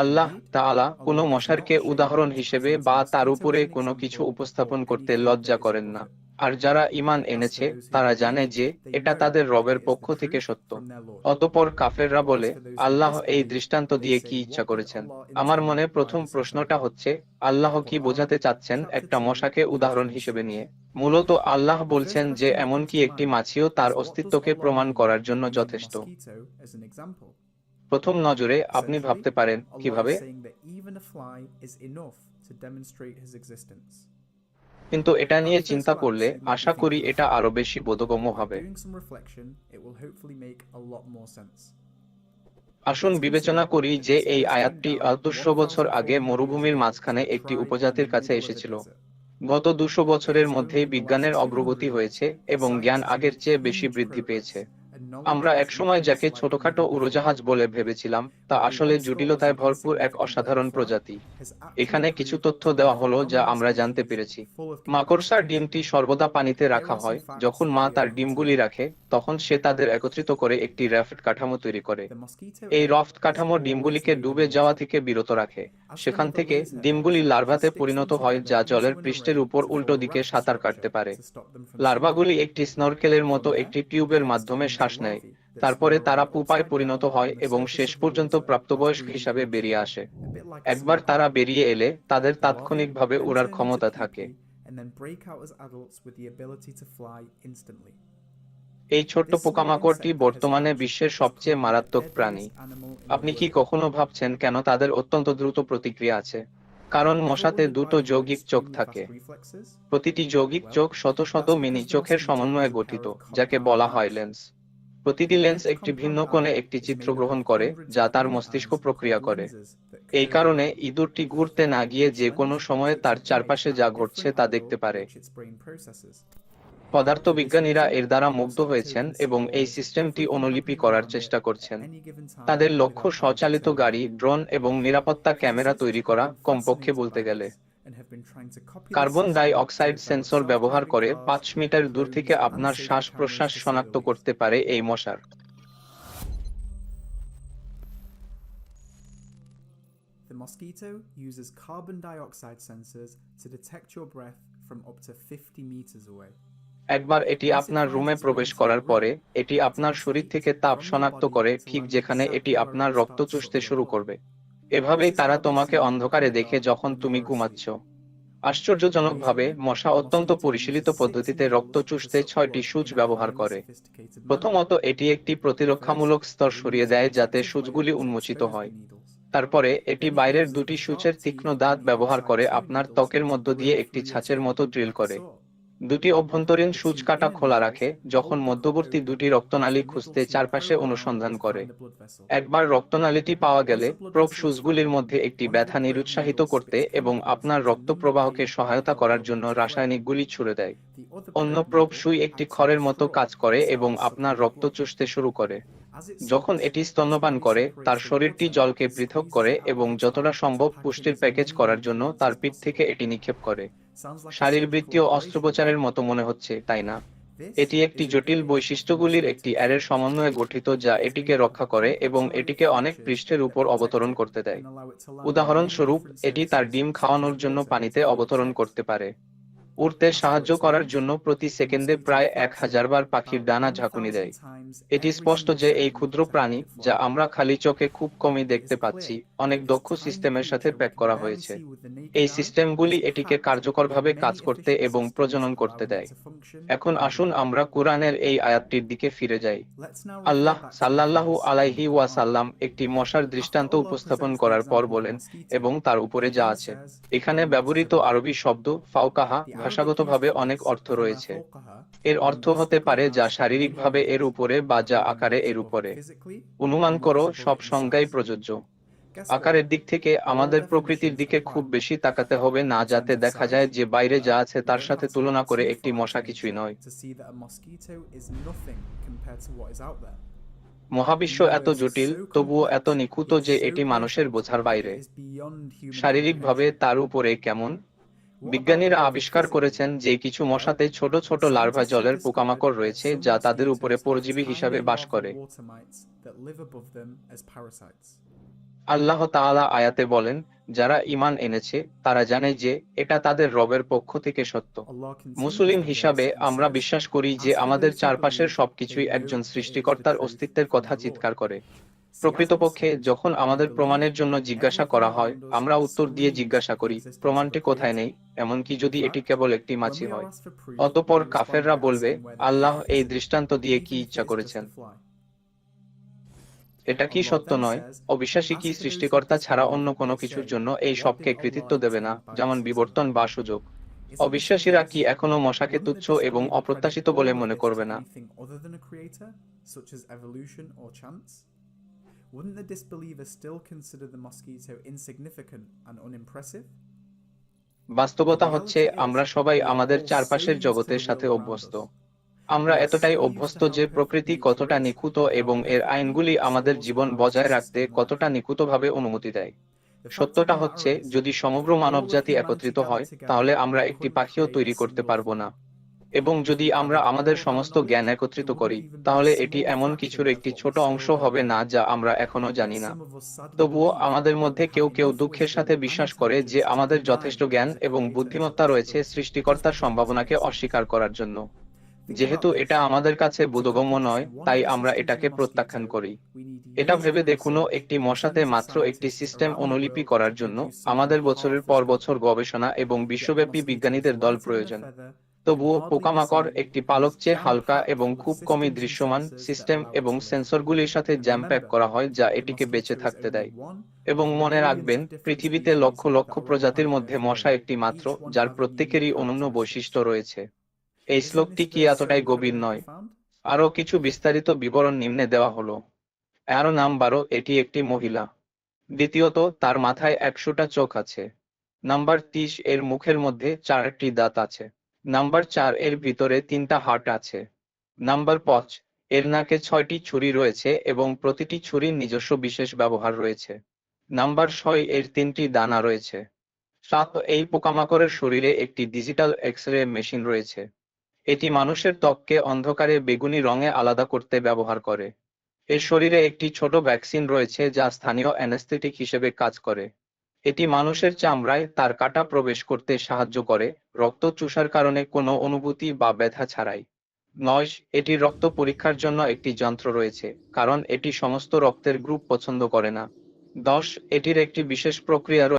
আল্লাহ তাআলা কোনো মশারকে উদাহরণ হিসেবে বা তার উপরে কোনো কিছু উপস্থাপন করতে লজ্জা করেন না। আর যারা ইমান এনেছে, তারা জানে যে এটা তাদের রবের পক্ষ থেকে সত্য। অতঃপর কাফেররা বলে, আল্লাহ এই দৃষ্টান্ত দিয়ে কি ইচ্ছা করেছেন? আমার মনে প্রথম প্রশ্নটা হচ্ছে, আল্লাহ কি বোঝাতে চাচ্ছেন একটা মশাকে উদাহরণ হিসেবে নিয়ে? মূলত আল্লাহ বলছেন যে, এমনকি একটি মাছিও তার অস্তিত্বকে প্রমাণ করার জন্য যথেষ্ট। প্রথম নজরে আপনি ভাবতে পারেন কীভাবে। কিন্তু এটা নিয়ে চিন্তা করলে আশা করি এটা আরও বেশি বোধগম্য হবে। আসুন বিবেচনা করি যে এই আয়াতটি দুশো বছর আগে মরুভূমির মাঝখানে একটি উপজাতির কাছে এসেছিল। গত দুশো বছরের মধ্যেই বিজ্ঞানের অগ্রগতি হয়েছে এবং জ্ঞান আগের চেয়ে বেশি বৃদ্ধি পেয়েছে। আমরা এক সময় যাকে ছোটখাটো উড়োজাহাজ বলে ভেবেছিলাম তা আসলে জটিলতায় ভরপুর এক অসাধারণ প্রজাতি। এখানে কিছু তথ্য দেওয়া হলো যা আমরা জানতে পেরেছি। মাকড়সার ডিমটি সর্বদা পানিতে রাখা হয় যখন মা তার ডিমগুলি রাখে তখন সে তাদের একত্রিত করে একটি র্যাফট কাঠামো তৈরি করে। এই রফট কাঠামো ডিমগুলিকে ডুবে যাওয়া থেকে বিরত রাখে। সেখান থেকে ডিমগুলি লার্ভাতে পরিণত হয় যা জলের পৃষ্ঠের উপর উল্টো দিকে সাঁতার কাটতে পারে। লার্ভাগুলি একটি স্নরকেলের মতো একটি টিউবের মাধ্যমে শ্বাস নেয়। তারপরে তারা পুপায় পরিণত হয় এবং শেষ পর্যন্ত প্রাপ্তবয়স্ক হিসাবে বেরিয়ে আসে। একবার তারা বেরিয়ে এলে তাদের তাৎক্ষণিকভাবে উড়ার ক্ষমতা থাকে। এই ছোট্ট পোকামাকড়টি বর্তমানে বিশ্বের সবচেয়ে মারাত্মক প্রাণী। আপনি কি কখনো ভাবছেন কেন তাদের অত্যন্ত দ্রুত প্রতিক্রিয়া আছে? কারণ মশাতে দুটো যৌগিক চোখ থাকে। প্রতিটি যৌগিক চোখ শত শত মিনি চোখের সমন্বয়ে গঠিত যাকে বলা হয় লেন্স প্রতিটি লেন্স একটি ভিন্ন কোণে একটি চিত্র গ্রহণ করে যা তার মস্তিষ্ক প্রক্রিয়া করে। এই কারণে ইঁদুরটি ঘুরতে না গিয়ে যে কোনো সময়ে তার চারপাশে যা ঘটছে তা দেখতে পারে। পদার্থবিজ্ঞানীরা এর দ্বারা মুগ্ধ হয়েছেন এবং এই সিস্টেমটি অনুলিপি করার চেষ্টা করছেন। তাদের লক্ষ্য স্বচালিত গাড়ি, ড্রোন এবং নিরাপত্তা ক্যামেরা তৈরি করা কমপক্ষে বলতে গেলে। কার্বন ডাই অক্সাইড সেন্সর ব্যবহার করে পাঁচ মিটার দূর থেকে আপনার শ্বাস প্রশ্বাস শনাক্ত করতে পারে এই মশার। The mosquito uses carbon dioxide sensors to detect your breath from up to 50 meters away. একবার এটি আপনার রুমে প্রবেশ করার পরে, এটি আপনার শরীর থেকে তাপ শনাক্ত করে, ঠিক যেখানে এটি আপনার রক্ত চুষতে শুরু করবে। এভাবেই তারা তোমাকে অন্ধকারে দেখে যখন তুমি ঘুমাচ্ছ। আশ্চর্যজনকভাবে, মশা অত্যন্ত পরিশীলিত পদ্ধতিতে রক্ত চুষতে ছয়টি সূচ ব্যবহার করে। প্রথমত, এটি একটি প্রতিরক্ষামূলক স্তর সরিয়ে দেয় যাতে সূচগুলি উন্মোচিত হয়। তারপরে, এটি বাইরের দুটি সূচের তীক্ষ্ণ দাঁত ব্যবহার করে আপনার ত্বকের মধ্য দিয়ে একটি ছাঁচের মতো ড্রিল করে। দুটি অভ্যন্তরীণ সূচ কাটা খোলা রাখে, যখন মধ্যবর্তী দুটি রক্তনালী খুঁজতে চারপাশে অনুসন্ধান করে। একবার রক্তনালীটি পাওয়া গেলে প্রোব সূচগুলির মধ্যে একটি ব্যথা নিরুৎসাহিত করতে এবং আপনার রক্ত প্রবাহকে সহায়তা করার জন্য রাসায়নিক গুলি ছুড়ে দেয়। অন্য প্রোব সুই একটি খড়ের মতো কাজ করে এবং আপনার রক্ত চুষতে শুরু করে। যখন এটি স্তন্যপান করে, তার শরীরটি জলকে পৃথক করে এবং যতটা সম্ভব পুষ্টির প্যাকেজ করার জন্য তার পিঠ থেকে এটি নিক্ষেপ করে। শারীরবৃত্তীয় অস্ত্রোপচারের মতো মনে হচ্ছে তাই না? এটি একটি জটিল বৈশিষ্ট্যগুলির একটি অ্যারের সমন্বয়ে গঠিত যা এটিকে রক্ষা করে এবং এটিকে অনেক পৃষ্ঠের উপর অবতরণ করতে দেয়। উদাহরণস্বরূপ এটি তার ডিম খাওয়ানোর জন্য পানিতে অবতরণ করতে পারে। উড়তে সাহায্য করার জন্য প্রতি সেকেন্ডে প্রায় এক হাজার বার পাখির ডানা ঝাঁকুনি দেয়। এটি স্পষ্ট যে এই ক্ষুদ্র প্রাণী, যা আমরা খালি চোখে খুব কমই দেখতে পাচ্ছি, অনেক দক্ষ সিস্টেমের সাথে প্যাক করা হয়েছে। এই সিস্টেমগুলি এটিকে কার্যকরভাবে কাজ করতে এবং প্রজনন করতে দেয়। এখন আসুন আমরা কোরআনের এই আয়াতটির দিকে ফিরে যাই। আল্লাহ সাল্লাল্লাহু আলাইহি ওয়াসাল্লাম একটি মশার দৃষ্টান্ত উপস্থাপন করার পর বলেন, এবং তার উপরে যা আছে। এখানে ব্যবহৃত আরবি শব্দ ফাউকাহা ভাষাগতভাবে অনেক অর্থ রয়েছে। এর অর্থ হতে পারে যা শারীরিকভাবে এর উপরে বা যা আকারে এর উপরে। অনুমান করো, সব সংজ্ঞাই প্রযোজ্য। আকারের দিক থেকে আমাদের প্রকৃতির দিকে খুব বেশি তাকাতে হবে না যাতে দেখা যায় যে বাইরে যা আছে তার সাথে তুলনা করে একটি মশা কিছুই নয়। মহাবিশ্ব এত জটিল, তবুও এত নিখুঁত যে এটি মানুষের বোঝার বাইরে। শারীরিকভাবে তার উপরে কেমন? বিজ্ঞানীরা আবিষ্কার করেছেন যে কিছু মশাতে ছোট ছোট লার্ভা জলের পোকামাকড় রয়েছে যা তাদের উপরে পরজীবী হিসাবে বাস করে। আল্লাহ তাআলা আয়াতে বলেন, যারা ঈমান এনেছে, তারা জানে যে এটা তাদের রবের পক্ষ থেকে সত্য। মুসলিম হিসাবে আমরা বিশ্বাস করি যে আমাদের চারপাশের সবকিছুই একজন সৃষ্টিকর্তার অস্তিত্বের কথা চিৎকার করে। প্রকৃতপক্ষে যখন আমাদের প্রমাণের জন্য জিজ্ঞাসা করা হয় আমরা উত্তর দিয়ে জিজ্ঞাসা করি প্রমাণটি কোথায় নেই? এমনকি যদি এটি কেবল একটি মাছি হয়। অতঃপর কাফেররা বলবে আল্লাহ এই দৃষ্টান্ত দিয়ে কি ইচ্ছা করেছেন? এটা কি সত্য নয়? অবিশ্বাসী কি সৃষ্টিকর্তা ছাড়া অন্য কোনো কিছুর জন্য এই সবকে কৃতিত্ব দেবে না যেমন বিবর্তন বা সুযোগ। অবিশ্বাসীরা কি এখনও মশাকে তুচ্ছ এবং অপ্রত্যাশিত বলে মনে করবে না? Wouldn't the disbeliever still consider the mosquito insignificant and unimpressive? বাস্তবতা হচ্ছে আমরা সবাই আমাদের চারপাশের জগতের সাথে অভ্যস্ত। আমরা এতটাই অভ্যস্ত যে প্রকৃতি কতটা নিখুঁত এবং এর আইনগুলি আমাদের জীবন বজায় রাখতে কতটা নিখুঁতভাবে অনুমতি দেয়। সত্যটা হচ্ছে যদি সমগ্র মানবজাতি একত্রিত হয় তাহলে আমরা একটি পাখিও তৈরি করতে পারব না। এবং যদি আমরা আমাদের সমস্ত জ্ঞান একত্রিত করি, তাহলে এটি এমন কিছুর একটি ছোট অংশ হবে না যা আমরা এখনও জানি না। তবুও আমাদের মধ্যে কেউ কেউ দুঃখের সাথে বিশ্বাস করে যে আমাদের যথেষ্ট জ্ঞান এবং বুদ্ধিমত্তা রয়েছে সৃষ্টিকর্তার সম্ভাবনাকে অস্বীকার করার জন্য। যেহেতু এটা আমাদের কাছে বোধগম্য নয়, তাই আমরা এটাকে প্রত্যাখ্যান করি। এটা ভেবে দেখুন একটি মশাতে মাত্র একটি সিস্টেম অনুলিপি করার জন্য আমাদের বছরের পর বছর গবেষণা এবং বিশ্বব্যাপী বিজ্ঞানীদের দল প্রয়োজন। তবুও পোকামাকড় একটি পালক চেয়ে হালকা এবং খুব কমই দৃশ্যমান সিস্টেম এবং সেন্সরগুলির সাথে জ্যাম প্যাক করা হয় যা এটিকে বেঁচে থাকতে দেয়। এবং মনে রাখবেন পৃথিবীতে লক্ষ লক্ষ প্রজাতির মধ্যে মশা একটি মাত্র যার প্রত্যেকেরই অনন্য বৈশিষ্ট্য রয়েছে। এই শ্লোকটি কি এতটাই গভীর নয়? আরও কিছু বিস্তারিত বিবরণ নিম্নে দেওয়া হলো। এরো নাম বারো এটি একটি মহিলা। দ্বিতীয়ত তার মাথায় একশোটা চোখ আছে। নাম্বার তিরিশ এর মুখের মধ্যে চারটি দাঁত আছে। নাম্বার চার এর ভিতরে তিনটা হার্ট আছে। নাম্বার পাঁচ, এর নাকে ছয়টি ছুরি রয়েছে এবং প্রতিটি ছুরির নিজস্ব বিশেষ ব্যবহার রয়েছে। নাম্বার ছয়, এর তিনটি দানা রয়েছে। সাত, এই পোকামাকড়ের শরীরে একটি ডিজিটাল এক্স রে মেশিন রয়েছে। এটি মানুষের ত্বককে অন্ধকারে বেগুনি রঙে আলাদা করতে ব্যবহার করে। এর শরীরে একটি ছোট ভ্যাকসিন রয়েছে যা স্থানীয় অ্যানেস্থেটিক হিসেবে কাজ করে। এটি মানুষের চামড়ায় তার কাটা প্রবেশ করতে সাহায্য করে, রক্ত চুষার কারণে কোনো অনুভূতি বা ব্যথা ছাড়াই। নয়, এটি রক্ত পরীক্ষার জন্য একটি যন্ত্র রয়েছে, কারণ এটি সমস্ত রক্তের গ্রুপ পছন্দ করে না। দশ, এটির একটি বিশেষ প্রক্রিয়া